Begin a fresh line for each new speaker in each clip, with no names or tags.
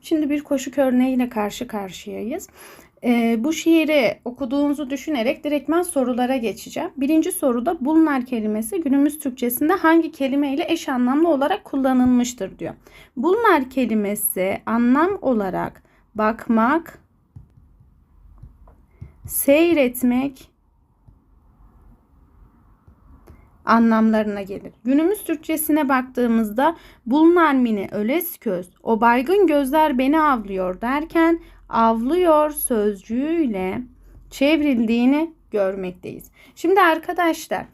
Şimdi bir koşuk örneğiyle karşı karşıyayız. Ee, bu şiiri okuduğunuzu düşünerek direktmen sorulara geçeceğim. Birinci soruda bunlar kelimesi günümüz Türkçesinde hangi kelime ile eş anlamlı olarak kullanılmıştır diyor. Bunlar kelimesi anlam olarak bakmak, seyretmek anlamlarına gelir. Günümüz Türkçesine baktığımızda bunlar mini öles köz, o baygın gözler beni avlıyor derken avlıyor sözcüğüyle çevrildiğini görmekteyiz. Şimdi arkadaşlar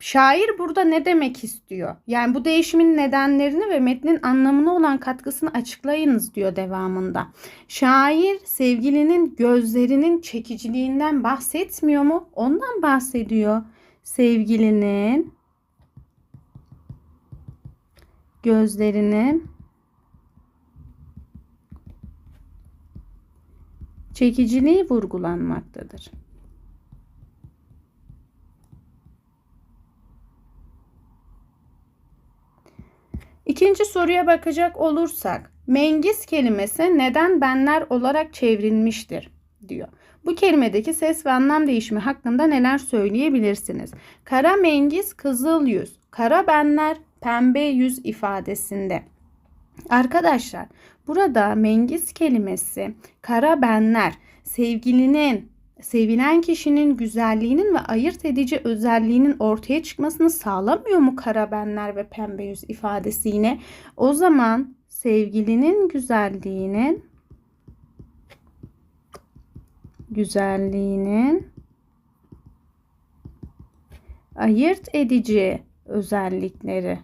şair burada ne demek istiyor? Yani bu değişimin nedenlerini ve metnin anlamına olan katkısını açıklayınız diyor devamında. Şair sevgilinin gözlerinin çekiciliğinden bahsetmiyor mu? Ondan bahsediyor. Sevgilinin gözlerinin çekiciliği vurgulanmaktadır. İkinci soruya bakacak olursak, mengiz kelimesi neden benler olarak çevrilmiştir diyor. Bu kelimedeki ses ve anlam değişimi hakkında neler söyleyebilirsiniz? Kara mengiz, kızıl yüz, kara benler, pembe yüz ifadesinde. Arkadaşlar burada mengiz kelimesi kara benler sevgilinin sevilen kişinin güzelliğinin ve ayırt edici özelliğinin ortaya çıkmasını sağlamıyor mu kara benler ve pembe yüz ifadesi yine? O zaman sevgilinin güzelliğinin güzelliğinin ayırt edici özellikleri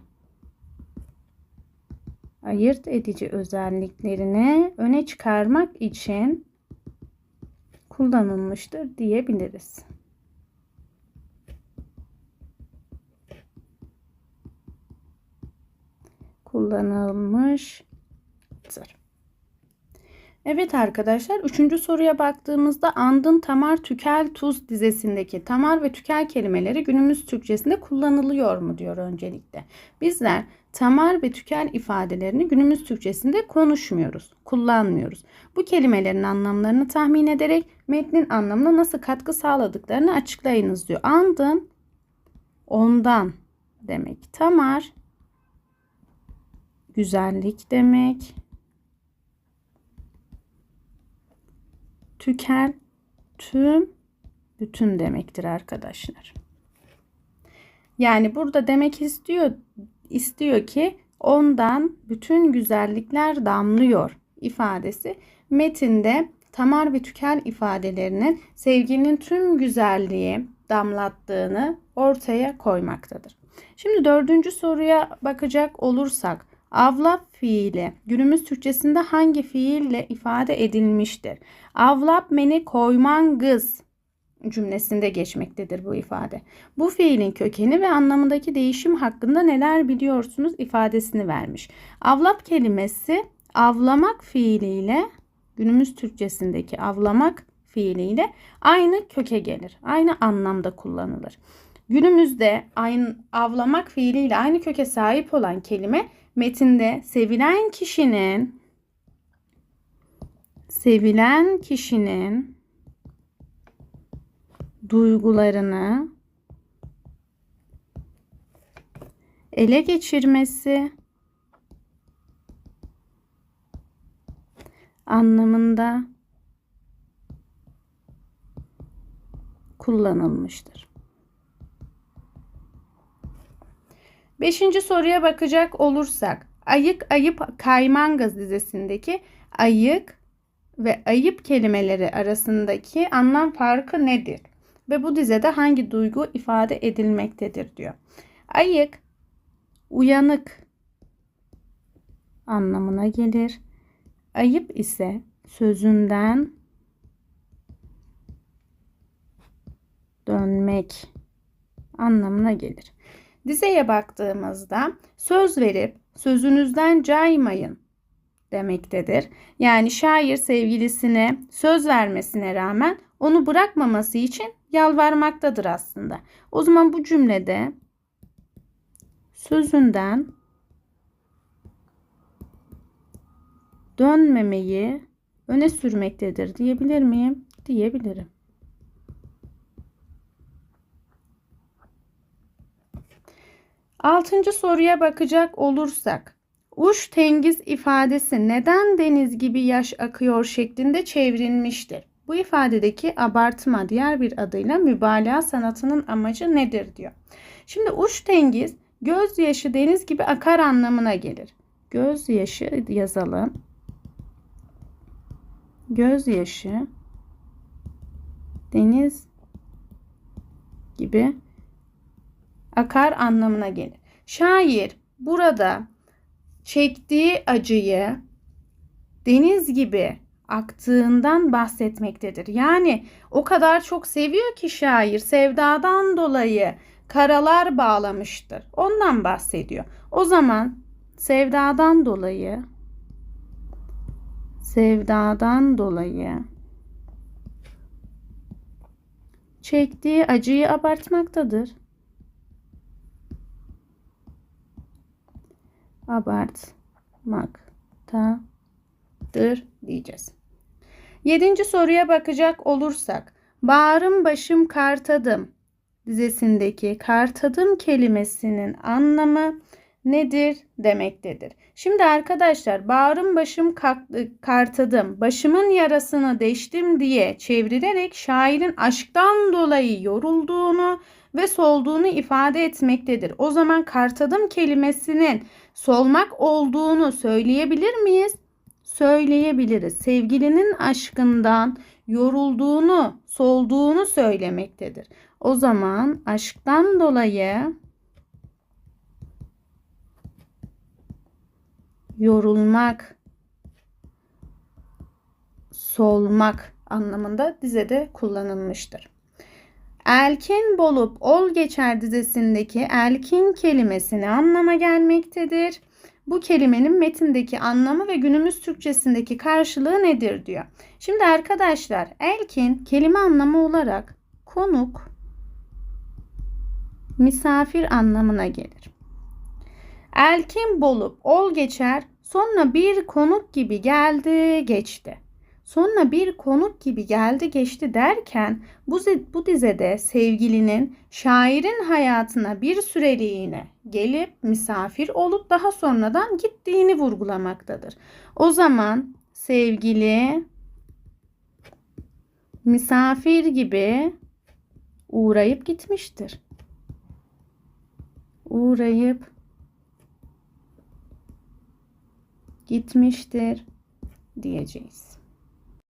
ayırt edici özelliklerini öne çıkarmak için kullanılmıştır diyebiliriz. Kullanılmıştır. Evet arkadaşlar üçüncü soruya baktığımızda andın tamar tükel tuz dizesindeki tamar ve tükel kelimeleri günümüz Türkçesinde kullanılıyor mu diyor öncelikle. Bizler tamar ve tükel ifadelerini günümüz Türkçesinde konuşmuyoruz, kullanmıyoruz. Bu kelimelerin anlamlarını tahmin ederek metnin anlamına nasıl katkı sağladıklarını açıklayınız diyor. Andın ondan demek. Tamar güzellik demek. Tükel tüm bütün demektir arkadaşlar. Yani burada demek istiyor istiyor ki ondan bütün güzellikler damlıyor ifadesi metinde tamar ve tükel ifadelerinin sevginin tüm güzelliği damlattığını ortaya koymaktadır. Şimdi dördüncü soruya bakacak olursak avlap fiili günümüz Türkçesinde hangi fiille ifade edilmiştir? Avlap meni koyman kız cümlesinde geçmektedir bu ifade. Bu fiilin kökeni ve anlamındaki değişim hakkında neler biliyorsunuz ifadesini vermiş. Avlap kelimesi avlamak fiiliyle günümüz Türkçesindeki avlamak fiiliyle aynı köke gelir. Aynı anlamda kullanılır. Günümüzde aynı avlamak fiiliyle aynı köke sahip olan kelime metinde sevilen kişinin sevilen kişinin duygularını ele geçirmesi anlamında kullanılmıştır. Beşinci soruya bakacak olursak ayık ayıp kaymangaz dizesindeki ayık ve ayıp kelimeleri arasındaki anlam farkı nedir? Ve bu dizede hangi duygu ifade edilmektedir diyor. Ayık uyanık anlamına gelir. Ayıp ise sözünden dönmek anlamına gelir. Dizeye baktığımızda söz verip sözünüzden caymayın demektedir. Yani şair sevgilisine söz vermesine rağmen onu bırakmaması için yalvarmaktadır aslında. O zaman bu cümlede sözünden dönmemeyi öne sürmektedir diyebilir miyim? Diyebilirim. Altıncı soruya bakacak olursak, uç tengiz ifadesi neden deniz gibi yaş akıyor şeklinde çevrilmiştir. Bu ifadedeki abartma diğer bir adıyla mübalağa sanatının amacı nedir diyor. Şimdi uç tengiz gözyaşı deniz gibi akar anlamına gelir. Gözyaşı yazalım. Gözyaşı deniz gibi akar anlamına gelir. Şair burada çektiği acıyı deniz gibi aktığından bahsetmektedir. Yani o kadar çok seviyor ki şair sevdadan dolayı karalar bağlamıştır. Ondan bahsediyor. O zaman sevdadan dolayı sevdadan dolayı çektiği acıyı abartmaktadır. Abartmaktadır diyeceğiz. Yedinci soruya bakacak olursak bağrım başım kartadım dizesindeki kartadım kelimesinin anlamı nedir demektedir. Şimdi arkadaşlar bağrım başım kartadım, başımın yarasını deştim diye çevrilerek şairin aşktan dolayı yorulduğunu ve solduğunu ifade etmektedir. O zaman kartadım kelimesinin solmak olduğunu söyleyebilir miyiz? Söyleyebiliriz. Sevgilinin aşkından yorulduğunu, solduğunu söylemektedir. O zaman aşktan dolayı yorulmak, solmak anlamında dizede kullanılmıştır. Elkin bolup ol geçer dizesindeki elkin kelimesini anlama gelmektedir. Bu kelimenin metindeki anlamı ve günümüz Türkçesindeki karşılığı nedir diyor. Şimdi arkadaşlar elkin kelime anlamı olarak konuk, misafir anlamına gelir. Elkin bolup ol geçer sonra bir konuk gibi geldi geçti. Sonra bir konuk gibi geldi geçti derken bu, bu dizede sevgilinin şairin hayatına bir süreliğine gelip misafir olup daha sonradan gittiğini vurgulamaktadır. O zaman sevgili misafir gibi uğrayıp gitmiştir. Uğrayıp gitmiştir diyeceğiz.